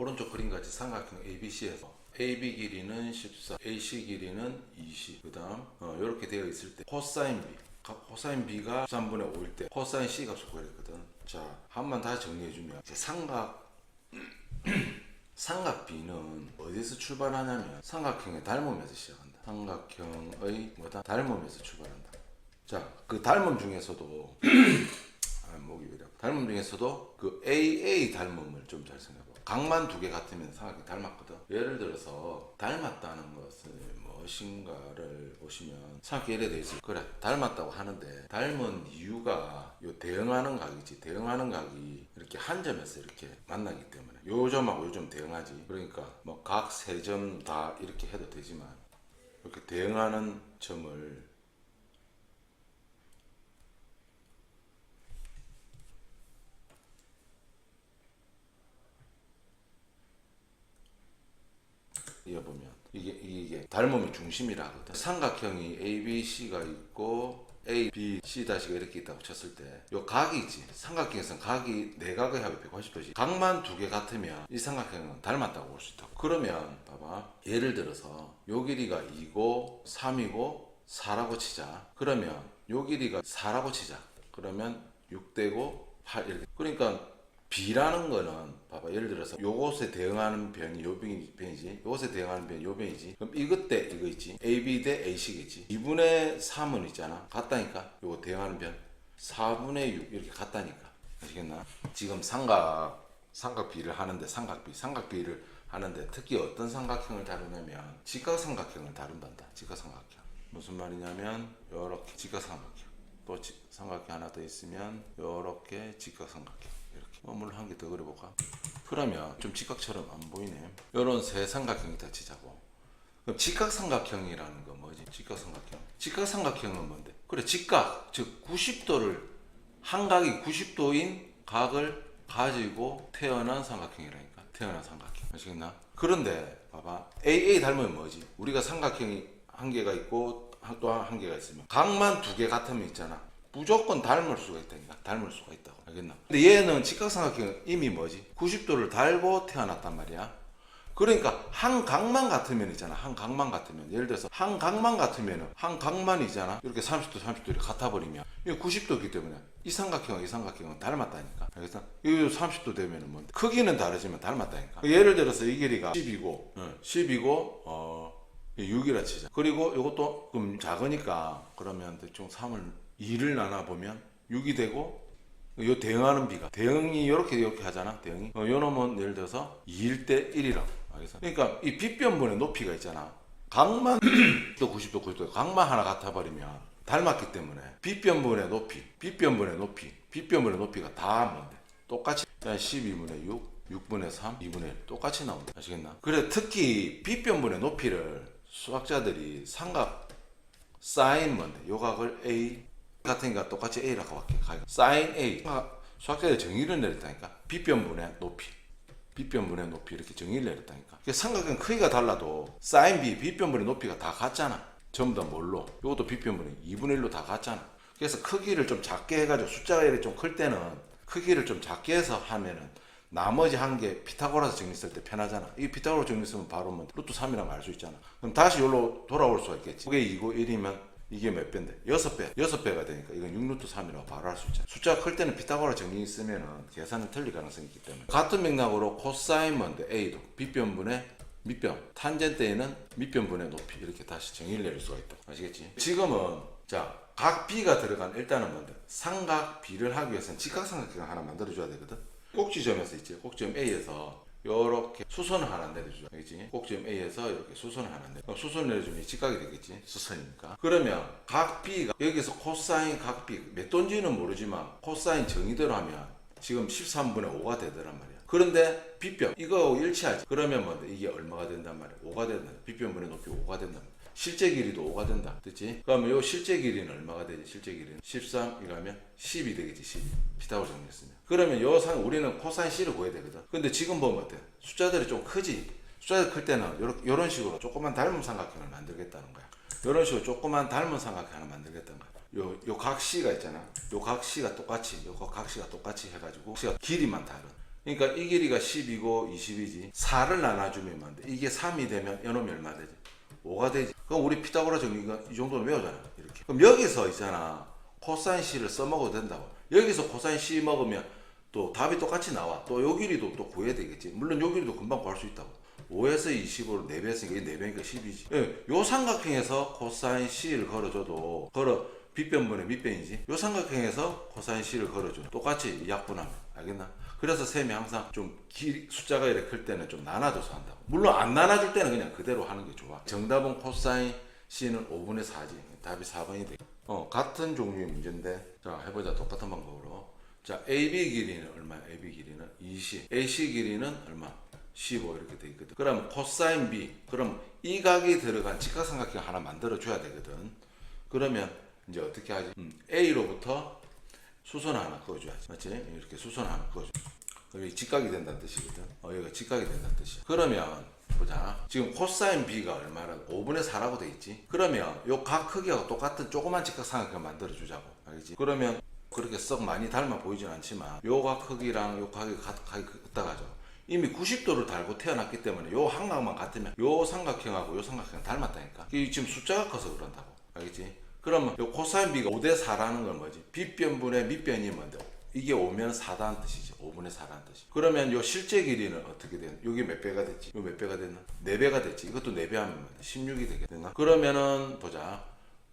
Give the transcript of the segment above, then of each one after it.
오른쪽 그림같이 삼각형 ABC에서 AB 길이는 14, AC 길이는 20. 그 다음 어, 이렇게 되어 있을 때 코사인 B, 가- 코사인 B가 13분의 5일 때 코사인 C 값을 구하랬거든. 자, 한 번 다시 정리해 주면 이제 삼각 삼각 B는 어디서 출발하냐면 삼각형의 닮음에서 시작한다. 삼각형의 뭐다 닮음에서 출발한다. 자, 그 닮음 중에서도 아, 목이 왜 이래? 닮음 중에서도 그 AA 닮음을 좀 잘 생각해봐. 각만 두 개 같으면 삼각이 닮았거든. 예를 들어서 닮았다는 것은 무엇인가를 보시면 삼각이 이래 돼 있어. 그래, 닮았다고 하는데 닮은 이유가 요 대응하는 각이지. 대응하는 각이 이렇게 한 점에서 이렇게 만나기 때문에 요 점하고 요 점 대응하지. 그러니까 뭐 각 세 점 다 이렇게 해도 되지만 이렇게 대응하는 점을 이어보면 이게 이게 닮음의 중심이라 하거든. 삼각형이 A, B, C가 있고 A, B, C 다시가 이렇게 있다고 쳤을 때 요 각이 있지. 삼각형에서는 각이 네 각의 합이 180도지. 각만 두 개 같으면 이 삼각형은 닮았다고 볼 수 있다. 그러면 봐봐. 예를 들어서 요 길이가 2고 3이고 4라고 치자. 그러면 요 길이가 4라고 치자. 그러면 6대고 8 이렇게. 그러니까 B라는 거는 봐봐 예를 들어서 요것에 대응하는 변이 요 변이- 변이지. 요것에 대응하는 변이 요 변이지. 그럼 이것 대 이거 있지. AB 대 AC겠지. 2분의 3은 있잖아. 같다니까. 요거 대응하는 변 4분의 6 이렇게 같다니까. 아시겠나? 지금 삼각 삼각 B를 하는데 삼각 B 삼각 B를 하는데 특히 어떤 삼각형을 다루냐면 직각 삼각형을 다룬단다. 직각 삼각형. 무슨 말이냐면 요렇게 직각 삼각형. 또 지- 삼각형 하나 더 있으면 요렇게 직각 삼각형. 이렇게 어, 물론 한개 더 그려볼까? 그러면 좀 직각처럼 안 보이네 요런 세 삼각형이 다 치자고 그럼 직각 삼각형이라는 건 뭐지? 직각 삼각형 직각 삼각형은 뭔데? 그래 직각 즉 90도를 한 각이 90도인 각을 가지고 태어난 삼각형이라니까 태어난 삼각형 아시겠나? 그런데 봐봐 AA 닮으면 뭐지? 우리가 삼각형이 한 개가 있고 또 한 개가 있으면 각만 두 개 같으면 있잖아 무조건 닮을 수가 있다니까 닮을 수가 있다고 알겠나? 근데 얘는 직각삼각형은 이미 뭐지? 90도를 달고 태어났단 말이야 그러니까 한 각만 같으면 있잖아. 한 각만 같으면 예를 들어서 한 각만 같으면은 한 각만이잖아. 이렇게 30도 30도 이렇게 같아 버리면 이게 90도이기 때문에 이 삼각형과 이 삼각형은 닮았다니까. 알겠어? 이 30도 되면은 뭐 크기는 다르지만 닮았다니까. 예를 들어서 이 길이가 10이고 10이고 어 6이라 치자. 그리고 이것도 그럼 작으니까 그러면 대충 3을 2를 나눠 보면 6이 되고 요 대응하는 비가 대응이 이렇게 이렇게 하잖아 대응이 어, 요 놈은 예를 들어서 2일 때 1이라고 알겠어 그러니까 이 빗변분의 높이가 있잖아 각만 또 90도 90도 각만 하나 같아 버리면 닮았기 때문에 빗변분의 높이 빗변분의 높이 빗변분의 높이가 다 뭔데 똑같이 12분의 6 6분의 3, 2분의 1 똑같이 나온다. 아시겠나? 그래 특히 빗변분의 높이를 수학자들이 삼각 사인 뭔데? 요각을 A 같으니까 똑같이 A라고 할게. 가요. 사인 A. 수학자들이 정의를 내렸다니까. 빗변분의 높이. 빗변분의 높이 이렇게 정의를 내렸다니까. 그 삼각형 크기가 달라도 사인 B 빗변분의 높이가 다 같잖아. 전부 다 뭘로? 요것도 빗변분의 2분의 1로 다 같잖아. 그래서 크기를 좀 작게 해가지고 숫자가 이렇게 좀 클 때는 크기를 좀 작게 해서 하면은 나머지 한 개 피타고라스 정리 쓸 때 편하잖아. 이 피타고라스 정리 쓰면 바로 뭐 루트 3이라고 알 수 있잖아. 그럼 다시 여기로 돌아올 수가 있겠지. 그게 2고 1이면 이게 몇 배인데? 6배. 6배가 되니까 이건 6루트 3이라고 바로 할 수 있잖아. 숫자가 클 때는 피타고라스 정리 쓰면은 계산은 틀릴 가능성이 있기 때문에. 같은 맥락으로 뭔데? A도 빗변분의 밑변. 탄젠트에는 밑변분의 높이. 이렇게 다시 정의를 내릴 수가 있다. 아시겠지? 지금은 자, 각 B가 들어간 일단은 뭔데? 삼각 B를 하기 위해서는 직각삼각형을 하나 만들어줘야 되거든. 꼭지점에서 있지. 꼭지점 A에서 요렇게 수선을 하나 내려주죠. 알겠지? 꼭지점 A에서 이렇게 수선을 하나 내려. 그럼 수선 내려주면 이 직각이 되겠지. 수선이니까. 그러면 각 B가 여기서 코사인 각 B 몇 돈지는 모르지만 코사인 정의대로 하면 지금 13분의 5가 되더란 말이야. 그런데 빗변 이거 일치하지. 그러면 뭔데? 이게 얼마가 된단 말이야? 5가 된다. 빗변분의 높이 5가 된단 말이야. 실제 길이도 5가 된다. 됐지? 그러면 요 실제 길이는 얼마가 되지? 실제 길이는 13 이라면 10이 되겠지. 12. 피타고라 정리했으면. 그러면 요상 우리는 코사인 C를 구해야 되거든. 근데 지금 보면 어때? 숫자들이 좀 크지? 숫자들이 클 때는 요런, 식으로 조그만 닮은 삼각형을 만들겠다는 거야. 요런 식으로 조그만 닮은 삼각형 하나 만들겠다는 거야. 요, 요각 C가 있잖아. 요각 C가 똑같이, 요각 C가 똑같이 해가지고, C가 길이만 다른. 그러니까 이 길이가 10이고 20이지 4를 나눠주면 안 돼. 이게 3이 되면 이놈이 얼마 되지? 5가 되지. 그럼 우리 피타고라 정리가 이 정도는 외우잖아. 이렇게. 그럼 여기서 있잖아. 코사인 C를 써먹어도 된다고. 여기서 코사인 C 먹으면 또 답이 똑같이 나와. 또 요 길이도 또 구해야 되겠지. 물론 요 길이도 금방 구할 수 있다고. 5에서 20으로 4배 했으니까 이게 4배니까 10이지. 예, 요 삼각형에서 코사인 C를 걸어줘도 걸어 빗변분의 밑변이지. 요 삼각형에서 코사인 C를 걸어줘. 똑같이 약분하면. 알겠나? 그래서 셈이 항상 좀 길, 숫자가 이렇게 클 때는 좀 나눠줘서 한다고. 물론 안 나눠줄 때는 그냥 그대로 하는 게 좋아. 정답은 코사인 C는 5분의 4지. 답이 4번이 돼. 어, 같은 종류의 문제인데. 자, 해보자. 똑같은 방법으로. 자, AB 길이는 얼마야? AB 길이는 20. AC 길이는 얼마? 15 이렇게 돼 있거든. 그럼 코사인 B. 그럼 이 각이 들어간 직각삼각형 하나 만들어 줘야 되거든. 그러면 이제 어떻게 하지? 음, A로부터 수선 하나 그어줘야지. 맞지? 이렇게 수선 하나 그어줘. 여기 직각이 된다는 뜻이거든. 어, 여기가 직각이 된다는 뜻이야. 그러면 보자. 지금 코사인 B가 얼마나 5분의 4라고 돼 있지? 그러면 요 각 크기하고 똑같은 조그만 직각삼각형 만들어 주자고. 알겠지? 그러면 그렇게 썩 많이 닮아 보이진 않지만 요각 크기랑 요 각이 같다 가죠. 이미 90도를 달고 태어났기 때문에 요 한각만 같으면 요 삼각형하고 요 삼각형 닮았다니까. 이게 지금 숫자가 커서 그런다고. 알겠지? 그러면 요 코사인 B가 5대 4라는 건 뭐지? 빗변분의 밑변이 뭔데? 이게 오면 4다는 뜻이지. 5분의 4라는 뜻이. 그러면 요 실제 길이는 어떻게 되는? 여기 몇 배가 됐지? 요 몇 배가 됐나? 4배가 됐지. 이것도 4배 하면 뭔데? 16이 되겠나? 그러면은 보자.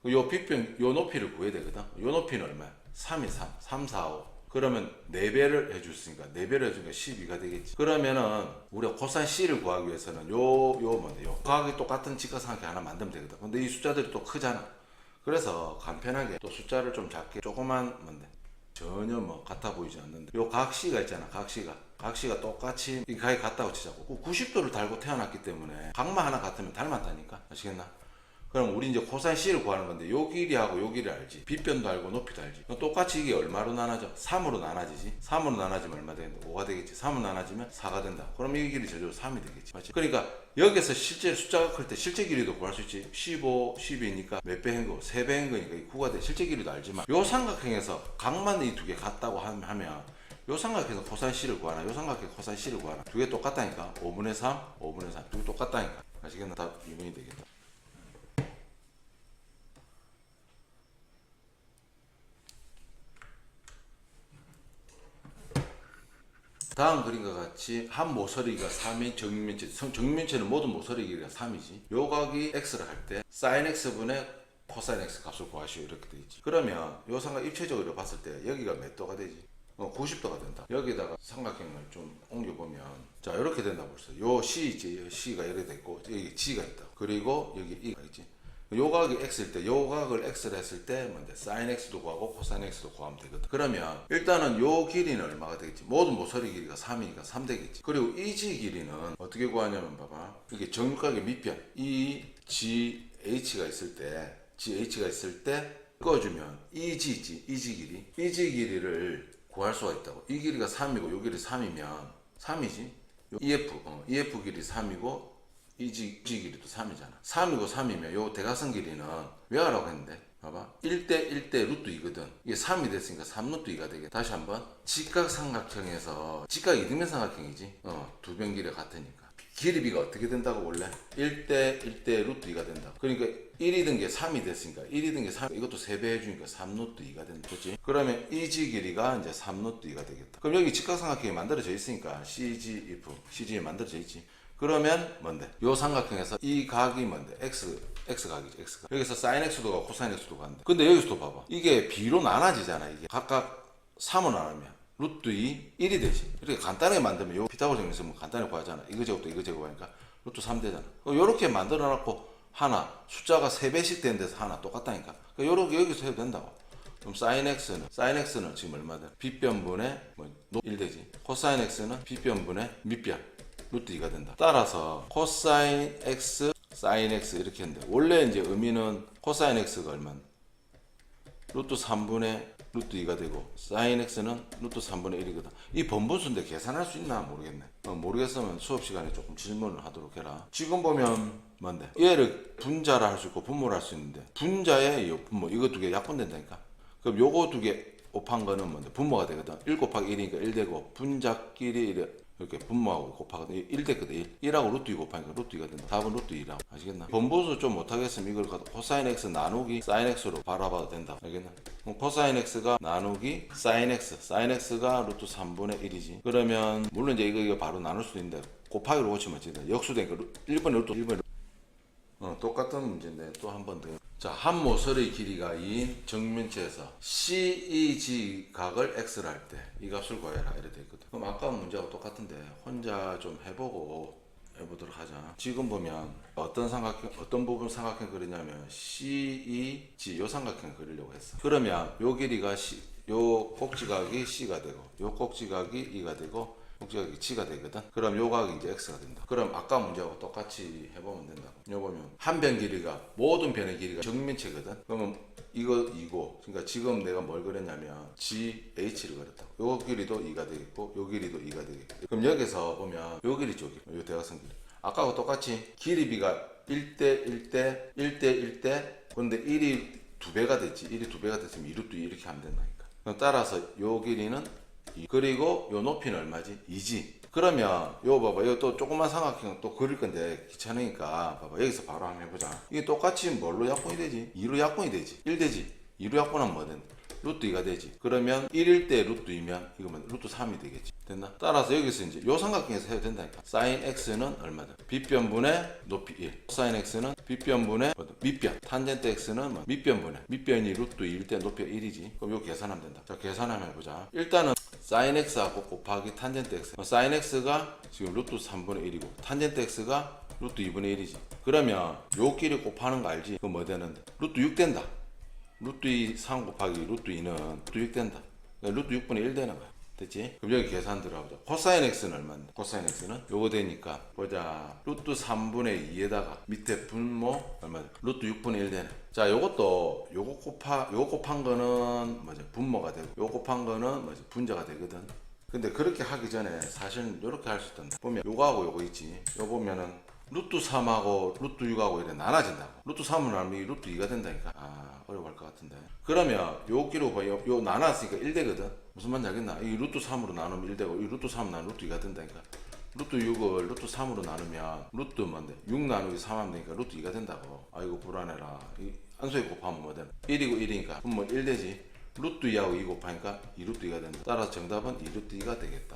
요 빗변 요 높이를 구해야 되거든. 요 높이는 얼마야? 3이 3. 3, 4, 5. 그러면 4배를 해줬으니까 4배를 해주니까 12가 되겠지. 그러면은 우리가 코사인 C를 구하기 위해서는 요, 요 뭔데? 요 과학이 똑같은 직각삼각형 하나 만들면 되거든. 근데 이 숫자들이 또 크잖아. 그래서 간편하게 또 숫자를 좀 작게 조그만 뭔데? 전혀 뭐 같아 보이지 않는데 요 각시가 있잖아 각시가 각시가 똑같이 이 각이 같다고 치자고 90도를 달고 태어났기 때문에 각만 하나 같으면 닮았다니까 아시겠나? 그럼 우리 이제 코사인 C를 구하는 건데 요 길이하고 요 길이 알지? 빗변도 알고 높이도 알지? 똑같이 이게 얼마로 나눠져? 3으로 나눠지지? 3으로 나눠지면 얼마 되는데? 5가 되겠지? 3으로 나눠지면 4가 된다. 그럼 이 길이 저절로 3이 되겠지. 맞지? 그러니까 여기서 실제 숫자가 클 때 실제 길이도 구할 수 있지. 15, 12니까 몇 배인 거? 3배인 거니까 이 9가 돼. 실제 길이도 알지만 요 삼각형에서 각만 이 두 개 같다고 함- 하면 요 삼각형에서 코사인 C를 구하나? 요 삼각형 코사인 C를 구하나? 두 개 똑같다니까. 5분의 3, 5분의 3 두 개 똑같다니까. 아시겠나? 답 2번이 되겠다 다음 그림과 같이 한 모서리가 3인 정면체, 성- 정면체는 모든 모서리 길이가 3이지. 요 각이 x를 할 때 sin x분의 코사인 x 값을 구하시오 이렇게 돼 있지. 그러면 요 삼각 입체적으로 봤을 때 여기가 몇 도가 되지? 어, 90도가 된다. 여기다가 삼각형을 좀 옮겨보면 자 이렇게 된다 벌써. 요 C 있지, 요 C가 이렇게 됐고 여기 G가 있다. 그리고 여기 E가 있지. 요 각이 x일 때, 요 각을 x를 했을 때 뭔데? sin x도 구하고 코사인 x도 구하면 되거든. 그러면 일단은 요 길이는 얼마가 되겠지? 모든 모서리 길이가 3이니까 3 되겠지. 그리고 이 g 길이는 어떻게 구하냐면 봐봐. 이게 정육각의 밑변 E, G, H가 있을 때, G, H가 있을 때 꺼주면 이 g 있지, 이 g 길이, 이 g 길이를 구할 수가 있다고. 이 길이가 3이고 요 길이 3이면 3이지. EF, 어, EF 길이 3이고 이 지, 지 길이도 3이잖아. 3이고 3이면 요 대각선 길이는 왜 하라고 했는데? 봐봐. 1대 1대 루트 2거든. 이게 3이 됐으니까 3 루트 2가 되게. 다시 한번. 직각삼각형에서 직각 이 등변 삼각형이지. 어, 두 변 길이 같으니까. 길이비가 어떻게 된다고 원래? 1대 1대 루트 2가 된다. 그러니까 1이든 게 3이 됐으니까 1이든 게 3, 이것도 3배 해주니까 3 루트 2가 된다. 그렇지? 그러면 이지 길이가 이제 3 루트 2가 되겠다. 그럼 여기 직각삼각형이 만들어져 있으니까 CG if, CG에 만들어져 있지. 그러면 뭔데? 요 삼각형에서 이 각이 뭔데? x x 각이지 x 각. 여기서 sin x도 가고 코사인 x도 가는데. 근데 여기서도 봐봐. 이게 b로 나눠지잖아. 이게 각각 3으로 나누면 루트 2 1이 되지. 이렇게 간단하게 만들면 요 피타고라 정리에서 뭐 간단히 구하잖아. 이거 제곱도 이거 제곱하니까 루트 3 되잖아. 요렇게 만들어 놓고 하나 숫자가 3배씩 된 데서 하나 똑같다니까. 요렇게 여기서 해도 된다고. 그럼 sin x는 sin x는 지금 얼마 돼? 빗변분의 뭐1 되지. 코사인 x는 빗변분의 밑변. 루트 2가 된다. 따라서 코사인 x, 사인 x 이렇게 했는데 원래 이제 의미는 코사인 x가 얼마인데? 루트 3분의 루트 2가 되고 사인 x는 루트 3분의 1이거든. 이 번분수인데 계산할 수 있나 모르겠네. 어, 모르겠으면 수업 시간에 조금 질문을 하도록 해라. 지금 보면 뭔데? 얘를 분자라 할 수 있고 분모를 할 수 있는데 분자에 이 분모 이거 두 개 약분된다니까. 그럼 요거 두 개 곱한 거는 뭔데 분모가 되거든 1 곱하기 1이니까 1 되고 분자끼리 이렇게 분모하고 곱하거든. 1 됐거든 1 1하고 루트 2 곱하니까 루트 2가 된다. 답은 루트 2라고 아시겠나? 번보수 좀 못하겠으면 이걸 갖다 코사인 x 나누기 사인 x로 바라봐도 된다. 알겠나? 그럼 코사인 x가 나누기 사인 x. 사인 x가 루트 3분의 1이지. 그러면 물론 이제 이거, 이거 바로 나눌 수도 있는데 곱하기로 고치면 진짜 역수되니까 1번에 루트 1번에 어, 똑같은 문제인데 또 한 번 더. 자, 한 모서리 길이가 2인 정면체에서 CEG 각을 X를 할 때 이 값을 구해라 이래 돼 있거든. 그럼 아까 문제하고 똑같은데 혼자 좀 해보고 해보도록 하자. 지금 보면 어떤 삼각형, 어떤 부분 삼각형 그리냐면 CEG 요 삼각형 그리려고 했어. 그러면 요 길이가 C, 요 꼭지각이 C가 되고 요 꼭지각이 E가 되고 꼭지각이 G가 되거든. 그럼 요 각이 이제 X가 된다. 그럼 아까 문제하고 똑같이 해보면 된다고. 요 보면 한 변 길이가 모든 변의 길이가 정면체거든. 그러면 이거 2고 그러니까 지금 내가 뭘 그렸냐면 GH를 그렸다고. 요 길이도 2가 되겠고 요 길이도 2가 되겠고. 그럼 여기서 보면 요 길이 쪽이 요 대각선 길이. 아까하고 똑같이 길이 비가 1대 1대 1대 1대 그런데 1이 두 배가 됐지. 1이 두 배가 됐으면 2루트 이렇게 하면 된다니까. 따라서 요 길이는 2. 그리고 요 높이는 얼마지? 2지. 그러면 요 봐봐. 이거 또 조그만 삼각형 또 그릴 건데 귀찮으니까 봐봐. 여기서 바로 한번 해보자. 이게 똑같이 뭘로 약분이 되지? 2로 약분이 되지. 1 되지. 2로 약분하면 뭐 된다? 루트 2가 되지. 그러면 1일 때 루트 2면 이거면 루트 3이 되겠지. 됐나? 따라서 여기서 이제 요 삼각형에서 해도 된다니까. 사인 x는 얼마다? 빗변분의 높이 1. 사인 x는 빗변분의? 밑변. 탄젠트 x는 뭐 밑변분의 밑변이 루트 2일 때 높이가 1이지. 그럼 요 계산하면 된다. 자, 계산하면 해보자. 일단은 사인 x하고 곱하기 탄젠트 x. 어, 사인 x가 지금 루트 3분의 1이고 탄젠트 x가 루트 2분의 1이지. 그러면 요 끼리 곱하는 거 알지? 그거 뭐 되는데? 루트 6 된다. 루트 2 3 곱하기 루트 2는 루트 6 된다. 그러니까 루트 6분의 1 되는 거야. 됐지? 그럼 여기 계산 들어가보자. 코사인 x는 얼마인데? 코사인 x는 요거 되니까 보자. 루트 3분의 2에다가 밑에 분모 얼마죠? 루트 6분의 1 되네. 자, 요것도 요거 곱하 요거 곱한 거는 뭐죠? 분모가 되고 요거 곱한 거는 뭐죠? 분자가 되거든. 근데 그렇게 하기 전에 사실 요렇게 할 수 있단다. 보면 요거하고 요거 있지. 요 보면은 루트 3하고 루트 6하고 이래 나눠진다고. 루트 3을 나누면 이 루트 2가 된다니까. 아, 어려워할 것 같은데. 그러면 요 끼로 봐. 요, 요 나눴으니까 1 되거든. 무슨 말인지 알겠나? 이 루트 3으로 나누면 1 되고, 이 루트 3 나누면 루트 2가 된다니까. 루트 6을 루트 3으로 나누면 루트 뭔데? 6 나누기 3 하면 되니까 루트 2가 된다고. 아이고, 불안해라. 이 안소에 곱하면 뭐 되나? 1이고 1이니까. 그럼 뭐1 되지. 루트 2하고 2 곱하니까 2 루트 2가 된다. 따라서 정답은 2 루트 2가 되겠다.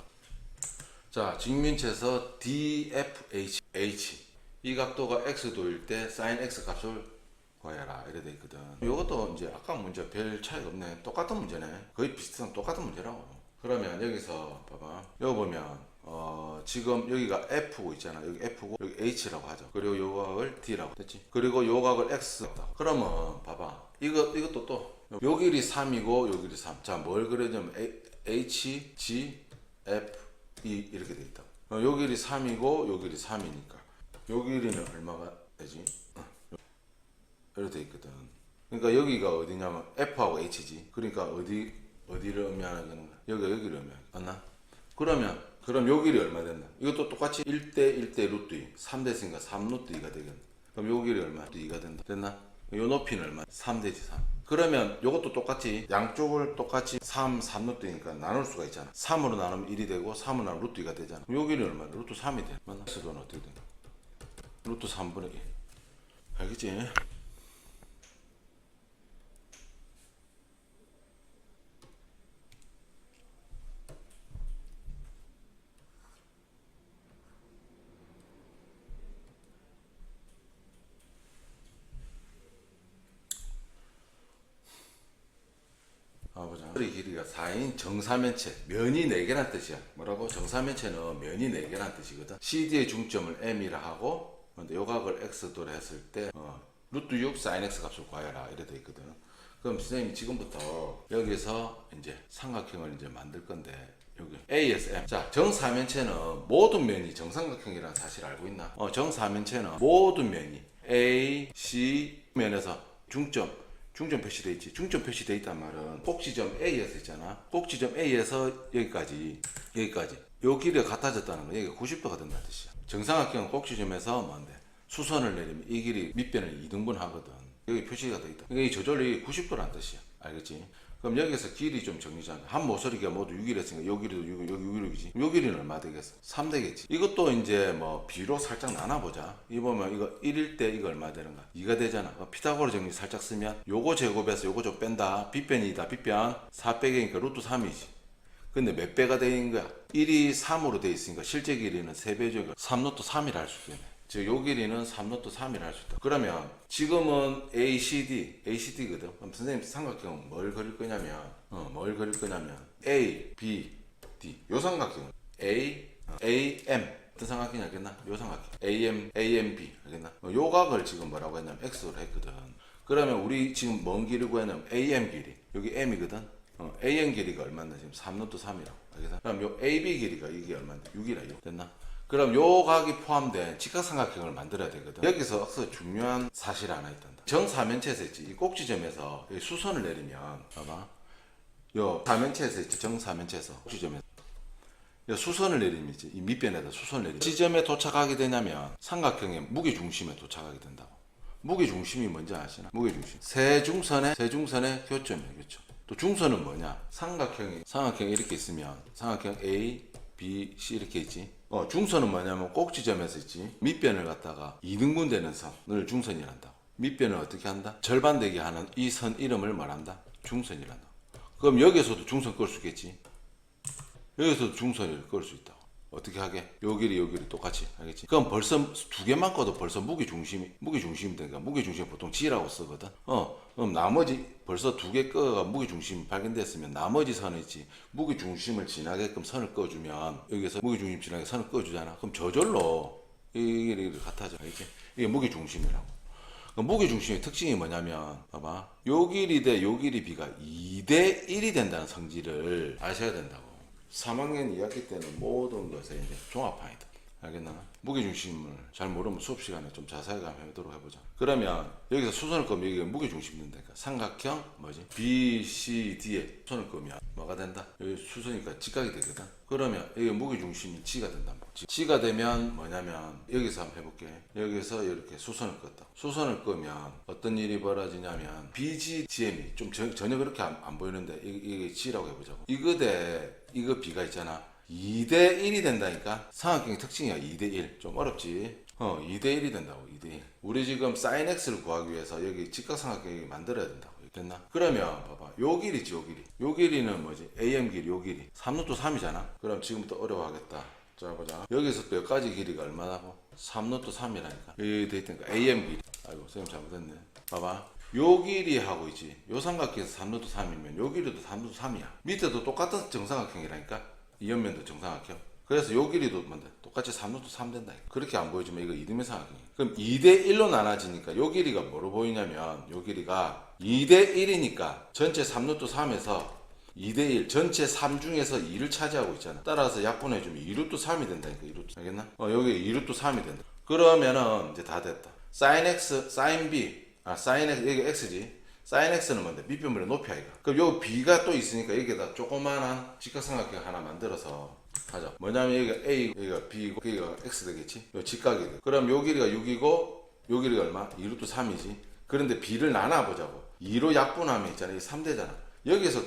자, 직면체에서 DFH H 이 각도가 x도일 때 sin x 값을 구해라 이래 돼 있거든. 이것도 이제 아까 문제 별 차이가 없네. 똑같은 문제네. 거의 비슷한 똑같은 문제라고. 그러면 여기서 봐봐. 여기 보면 어 지금 여기가 f고 있잖아. 여기 f고 여기 h라고 하죠. 그리고 요 각을 d라고 됐지. 그리고 요 각을 x. 그러면 봐봐. 이거 이것도 또 요 길이 3이고 요 길이 3. 자, 뭘 그려냐면 A- h, g, f, e 이렇게 돼 있다. 어, 요 길이 3이고 요 길이 3이니까 요 길이는 얼마가 되지? 어, 이렇게 돼 있거든. 그러니까 여기가 어디냐면 F하고 H지. 그러니까 어디 어디를 의미하는 거야? 여기가 여기를 의미하는 거야. 맞나? 그러면 그럼 요 길이 얼마 된다? 이것도 똑같이 1대 1대 루트 2. 3 됐으니까 3 루트 2가 되겠네. 그럼 요 길이 얼마? 루트 2가 된다. 됐나? 요 높이는 얼마? 3 되지 3. 그러면 요것도 똑같이 양쪽을 똑같이 3, 3 루트 2니까 나눌 수가 있잖아. 3으로 나누면 1이 되고 3으로 나누면 루트 2가 되잖아. 길이 얼마? 루트 3이 돼. 맞나? 수도는 어떻게 되나? 루트 3분의 1. 알겠지? 아 보자. 허리 길이가 4 인 정사면체 면이 4개란 뜻이야. 뭐라고? 정사면체는 면이 4개란 뜻이거든. CD의 중점을 M이라 하고 근데 요각을 X도로 했을 때 어, 루트 6 sin X 값을 구하여라 이래 돼 있거든. 그럼 선생님이 지금부터 여기서 이제 삼각형을 이제 만들 건데 여기 A에서 M. 자, 정사면체는 모든 면이 정삼각형이라는 사실 알고 있나? 어, 정사면체는 모든 면이 A, C 면에서 중점 중점 표시돼 있지. 중점 표시돼 있단 말은 꼭지점 A에서 있잖아. 꼭지점 A에서 여기까지 여기까지 요 길이가 같아졌다는 거. 여기가 90도가 된다는 뜻이야. 정삼각형 꼭지점에서 뭔데? 수선을 내리면 이 길이 밑변을 2등분 하거든. 여기 표시가 돼 있다. 그러니까 이 저절로 90도라는 뜻이야. 알겠지? 그럼 여기서 길이 좀 정리잖아. 한 모서리가 모두 6일 했으니까 요 길이도 6, 여기 6, 6이지. 요 길이는 얼마 되겠어? 3 되겠지. 이것도 이제 뭐 비로 살짝 나눠보자. 이 보면 이거 1일 때 이거 얼마 되는가? 2가 되잖아. 어, 피타고라 정리 살짝 쓰면 요거 제곱해서 요거 좀 뺀다. 빗변이다. 빗변 4 빼기니까 루트 3이지. 근데 몇 배가 되는 거야? 1이 3으로 돼 있으니까 실제 길이는 3배죠. 3로또 3이라 할 수 있네. 즉, 요 길이는 3로또 3이라 할 수 있다. 그러면 지금은 ACD, ACD거든. 그럼 선생님 삼각형 뭘 그릴 거냐면, 어, 뭘 그릴 거냐면, A, B, D. 요 삼각형. A, 어, A, M. 어떤 삼각형이 알겠나? 요 삼각형. AM, AMB. 알겠나? 어, 요 각을 지금 뭐라고 했냐면 X로 했거든. 그러면 우리 지금 뭔 길이 구했냐면 AM 길이. 여기 M이거든. 어, AM 길이가 얼마나 지금 3루트 3이라고. 알겠어? 그럼 요 AB 길이가 이게 얼마인데? 6이라 6. 됐나? 그럼 요 각이 포함된 직각삼각형을 만들어야 되거든. 여기서 중요한 사실 하나 있단다. 정사면체에서 있지. 이 꼭지점에서 이 수선을 내리면 봐봐. 요 사면체에서 있지. 정사면체에서 꼭지점에서 요 수선을 내리면 있지. 이 밑변에다 수선을 내리면 지점에 도착하게 되냐면 삼각형의 무게 중심에 도착하게 된다고. 무게 중심이 뭔지 아시나? 무게 중심. 세 중선의 세 중선의 교점이에요. 교점. 또 중선은 뭐냐? 삼각형이 삼각형이 이렇게 있으면 삼각형 A, B, C 이렇게 있지. 어, 중선은 뭐냐면 꼭지점에서 있지. 밑변을 갖다가 2등분 되는 선을 중선이란다. 밑변을 어떻게 한다? 절반 되게 하는 이 선 이름을 말한다. 중선이란다. 그럼 여기서도 중선 끌 수 있겠지. 여기서도 중선을 끌 수 있다. 어떻게 하게? 요 길이 요 길이 똑같이 알겠지? 그럼 벌써 두 개만 꺼도 벌써 무게 중심이 무게 중심이 되니까 무게 중심 보통 G라고 쓰거든. 어, 그럼 나머지 벌써 두 개 꺼가 무게 중심 발견됐으면 나머지 선이 있지 무게 중심을 지나게끔 선을 꺼주면 여기서 무게 중심 지나게 선을 꺼주잖아. 그럼 저절로 이 길이 같아져, 알겠지? 이게 무게 중심이라고. 그 무게 중심의 특징이 뭐냐면 봐봐 요 길이 대 요 길이 비가 2대 1이 된다는 성질을 아셔야 된다고 3학년 2학기 때는 모든 것에 이제 종합판이다 알겠나? 무게 중심을 잘 모르면 수업 시간에 좀 자세하게 한번 해보도록 해보자. 그러면 여기서 수선을 끄면 여기가 무게 중심 된다니까. 삼각형 뭐지? B, C, D에 수선을 끄면 뭐가 된다? 여기 수선이니까 직각이 되거든. 그러면 여기 무게 중심이 G가 말이야 G가 되면 뭐냐면 여기서 한번 해볼게. 여기서 이렇게 수선을 껐다. 수선을 끄면 어떤 일이 벌어지냐면 BGGM이 좀 전- 전혀 그렇게 안, 안 보이는데 이게, 이게 G라고 해보자고. 이거 대 이거 B가 있잖아 2대 1이 된다니까? 삼각형의 특징이야 2대 1 좀 어렵지. 어 2대 1이 된다고 2대 1 우리 지금 sin x를 구하기 위해서 여기 직각삼각형이 만들어야 된다고. 됐나? 그러면 봐봐. 요 길이지 요 길이. 요 길이는 뭐지? AM 길이 요 길이. 3루트 3이잖아? 그럼 지금부터 어려워하겠다. 자 보자. 여기서 또 여기까지 길이가 얼마나고 3루트 3이라니까. 여기 돼 있다니까. AM 길이 아이고 선생님 잘못했네. 봐봐. 요 길이 하고 있지. 요 삼각형에서 3루트 3이면 요 길이도 3루트 3이야. 밑에도 똑같은 정삼각형이라니까 이 옆면도 정삼각형 그래서 요 길이도 뭔데? 똑같이 3루트 3 된다. 그렇게 안 보여주면 이거 이등변 삼각형이야 그럼 2대 1로 나눠지니까 요 길이가 뭐로 보이냐면 요 길이가 2대 1이니까 전체 3루트 3에서 2대1 전체 3 중에서 2를 차지하고 있잖아. 따라서 약분해주면 2루트 3이 된다니까 2루트 알겠나? 어 여기 2루트 3이 된다. 그러면은 이제 다 됐다. sin x sin b. 아 sin x 여기 x지 sin x는 뭔데? 밑변물의 높이 아이가 그럼 요 b가 또 있으니까 여기다 조그만한 직각삼각형 하나 만들어서 하자 뭐냐면 여기가 a 여기가 b고 여기가 x 되겠지? 요 직각이 돼. 그럼 요 길이가 6이고 요 길이가 얼마? 2루트 3이지. 그런데 b를 나눠보자고. 2로 약분하면 있잖아. 이 3대잖아. 여기서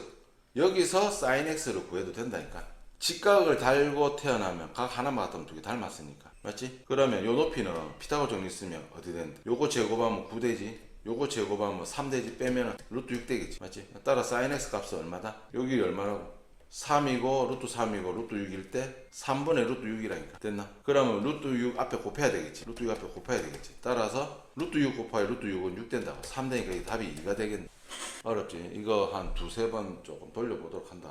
여기서 sin x를 구해도 된다니까. 직각을 달고 태어나면 각 하나만 같으면 두 개 닮았으니까. 맞지? 그러면 요 높이는 피타고 정리 쓰면 어디 된다? 요거 제곱하면 9되지 요거 제곱하면 3되지 빼면 루트 6 되겠지 맞지? 따라 sin x 값은 얼마다? 여기 얼마라고? 3이고 루트 3이고 루트 6일 때 3분의 루트 6이라니까 됐나? 그러면 루트 6 앞에 곱해야 되겠지 루트 6 앞에 곱해야 되겠지 따라서 루트 6 곱하기 루트 6은 6 된다고 3 되니까 이 답이 2가 되겠네 어렵지 이거 한 두세 번 조금 돌려보도록 한다